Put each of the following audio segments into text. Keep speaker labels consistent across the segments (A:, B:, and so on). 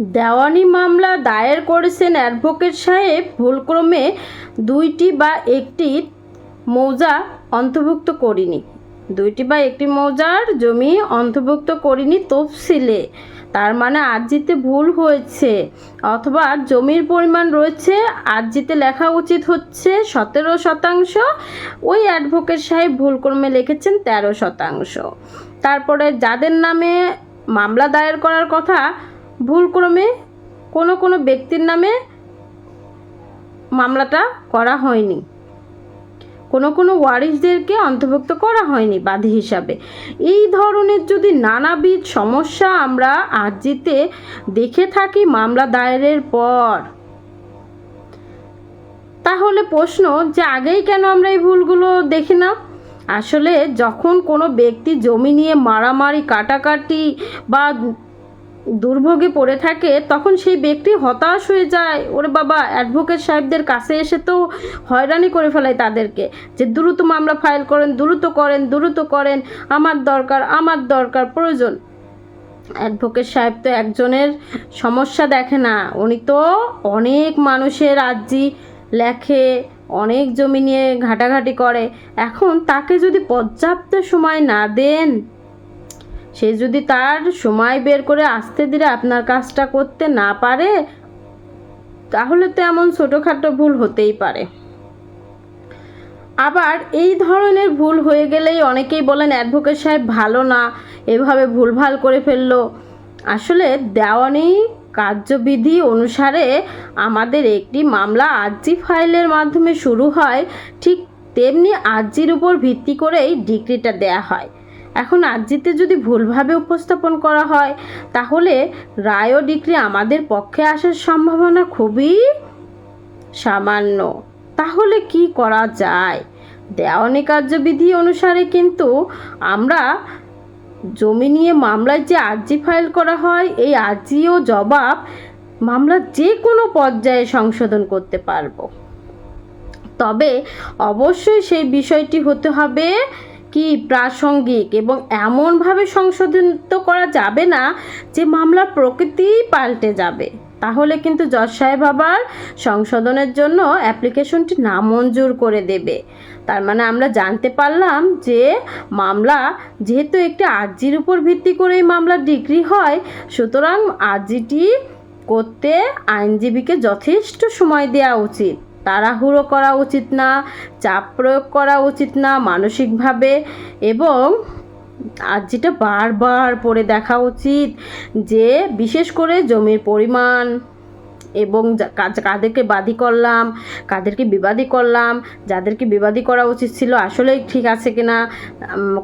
A: দেওয়ানি মামলা দায়ের করেছেন অ্যাডভোকেট সাহেব। ভুলক্রমে দুইটি বা একটি মৌজা অন্তর্ভুক্ত করিনি। দুইটি বা একটি মৌজার জমি অন্তর্ভুক্ত করিনি তফসিলে। তার মানে আর্জিতে ভুল হয়েছে। অথবা জমির পরিমাণ রয়েছে আর্জিতে লেখা উচিত হচ্ছে সতেরো শতাংশ। ওই অ্যাডভোকেট সাহেব ভুলক্রমে লিখেছেন তেরো শতাংশ। তারপরে যাদের নামে মামলা দায়ের করার কথা ভুলক্রমে কোনো কোনো ব্যক্তির নামে মামলাটা করা হয়নি। কোনো কোনো ওয়ারিশদেরকে অন্তর্ভুক্ত করা হয়নি বাদী হিসাবে। এই ধরনের যদি নানাবিধ সমস্যা আমরা আর্জিতে দেখে থাকি মামলা দায়েরের পর, তাহলে প্রশ্ন যে আগেই কেন আমরা এই ভুলগুলো দেখি না আসলে যখন কোনো ব্যক্তি জমি নিয়ে মারামারি, কাটাকাটি বা দুর্ভোগে পড়ে থাকে, তখন সেই ব্যক্তি হতাশ হয়ে যায়। ওরে বাবা অ্যাডভোকেট সাহেবদের কাছে এসে তো হয়রানি করে ফেলায় তাদেরকে যে, দ্রুত মামলা ফাইল করেন, দ্রুত করেন দ্রুত করেন, আমার দরকার আমার দরকার, প্রয়োজন। অ্যাডভোকেট সাহেব তো একজনের সমস্যা দেখে না। উনি তো অনেক মানুষের আর্জি লেখে, অনেক জমি নিয়ে ঘাটাঘাটি করে। এখন তাকে যদি পর্যাপ্ত সময় না দেন সে যদি তার সময় বের করে আসতে দিলে আপনার কাজটা করতে না পারে, তাহলে তো এমন ছোটোখাটো ভুল হতেই পারে। আবার এই ধরনের ভুল হয়ে গেলেই অনেকেই বলেন, অ্যাডভোকেট সাহেব ভালো না, এভাবে ভুলভাল করে ফেলল। আসলে দেওয়ানি কার্যবিধি অনুসারে আমাদের একটি মামলা আর্জি ফাইলের মাধ্যমে শুরু হয়, ঠিক তেমনি আর্জির উপর ভিত্তি করেই ডিগ্রিটা দেয়া হয়। এখন আর্জিতে যদি ভুলভাবে উপস্থাপন করা হয়, তাহলে রায় ও ডিগ্রি আমাদের পক্ষে আসার সম্ভাবনা খুবই সামান্য। তাহলে কি করা যায়? দেওয়ানি কার্যবিধি অনুসারে কিন্তু আমরা জমি নিয়ে মামলায় যে আর্জি ফাইল করা হয়, এই আর্জি ও জবাব মামলার যে কোনো পর্যায়ে সংশোধন করতে পারব। তবে অবশ্যই সেই বিষয়টি হতে হবে কি প্রাসঙ্গিক এবং এমনভাবে সংশোধিত করা যাবে না যে মামলার প্রকৃতি পাল্টে যাবে? তাহলে কিন্তু জজ সাহেব আবার সংশোধনের জন্য অ্যাপ্লিকেশনটি নামঞ্জুর করে দেবে। তার মানে আমরা জানতে পারলাম যে মামলা যেহেতু একটি আর্জির উপর ভিত্তি করে এই মামলার ডিগ্রি হয়, সুতরাং আর্জিটি করতে আইনজীবীকে যথেষ্ট সময় দেওয়া উচিত। তাড়াহুড়ো করা উচিত না, চাপ প্রয়োগ করা উচিত না মানসিকভাবে এবং আর যেটা বারবার পড়ে দেখা উচিত যে বিশেষ করে জমির পরিমাণ এবং কাদেরকে বাদী করলাম, কাদেরকে বিবাদী করলাম, যাদেরকে বিবাদী করা উচিত ছিল আসলেই ঠিক আছে কিনা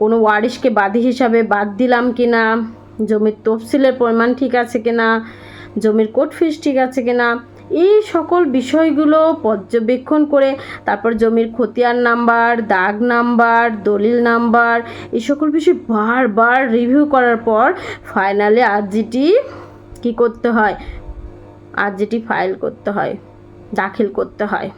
A: কোনো ওয়ারিশকে বাদী হিসাবে বাদ দিলাম কিনা, জমির তফসিলের পরিমাণ ঠিক আছে কিনা, জমির কোর্ট ফিস ঠিক আছে কিনা এই সকল বিষয়গুলো পর্যবেক্ষণ করে তারপর জমির খতিয়ান নাম্বার, দাগ নাম্বার, দলিল নাম্বার, এই সকল বিষয় বারবার রিভিউ করার পর ফাইনালে আর্জিটি কী করতে হয়? আর্জিটি ফাইল করতে হয়, দাখিল করতে হয়।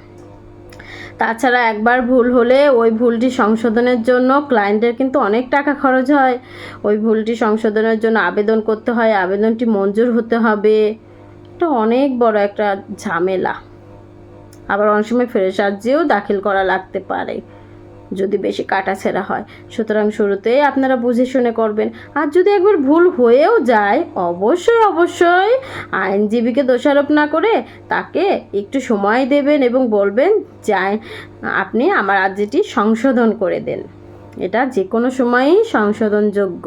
A: তাছাড়া একবার ভুল হলে ওই ভুলটি সংশোধনের জন্য ক্লায়েন্টের কিন্তু অনেক টাকা খরচ হয়। ওই ভুলটি সংশোধনের জন্য আবেদন করতে হয়, আবেদনটি মঞ্জুর হতে হবে। এটা অনেক বড় একটা ঝামেলা। আবার অনেক সময় ফ্রেশ আর্জিও দাখিল করা লাগতে পারে, যদি বেশি কাটাছেঁড়া হয়। সুতরাং শুরুতেই আপনারা বুঝে শুনে করবেন। আর যদি একবার ভুল হয়েও যায়, অবশ্যই অবশ্যই আইনজীবীকে দোষারোপ না করে তাকে একটু সময় দেবেন এবং বলবেন যে আপনি আমার আর্জিটি সংশোধন করে দেন। এটা যে কোনো সময়ই সংশোধনযোগ্য।